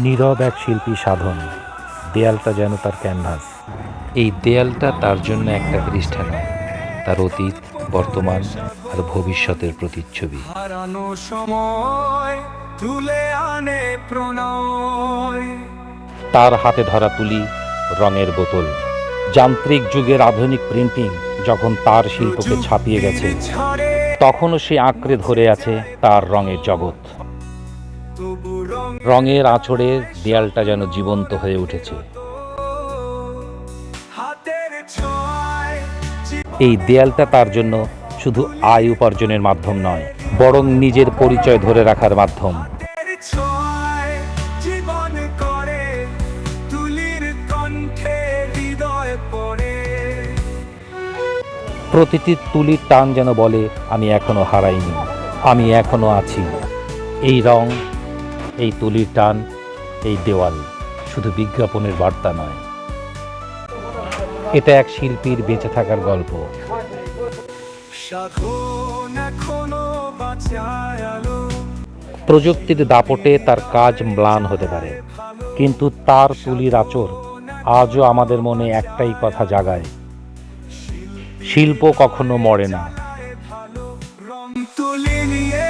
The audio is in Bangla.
নীরব এক শিল্পী সাধন। দেয়ালটা যেন তার ক্যানভাস। এই দেয়ালটা তার জন্য একটা পৃষ্ঠা নয় তার অতীত বর্তমান আর ভবিষ্যতের প্রতিচ্ছবি। হারানো সময় তুলে আনে প্রণয়। তার হাতে ধরা তুলি রঙের বোতল। যান্ত্রিক যুগের আধুনিক প্রিন্টিং যখন তার শিল্পকে ছাপিয়ে গেছে তখনও সে আঁকড়ে ধরে আছে তার রঙের জগৎ। রঙের আঁচড়ে দেয়ালটা যেন জীবন্ত হয়ে উঠেছে। এই দেয়ালটা তার জন্য শুধু আয় উপার্জনের মাধ্যম নয়, বরং নিজের পরিচয় ধরে রাখার মাধ্যম। প্রতিটি তুলির টান যেন বলে, আমি এখনও হারাইনি, আমি এখনও আছি। এই রং এই তুলির টান এই দেওয়াল শুধু বিজ্ঞাপনের বার্তা নয়। এটা এক শিল্পীর বেঁচে থাকার গল্প। প্রযুক্তির দাপটে তার কাজ ম্লান হতে পারে কিন্তু তার তুলির আচর আজও আমাদের মনে একটাই কথা জাগায়। শিল্প কখনো মরে না। তুলি নিয়ে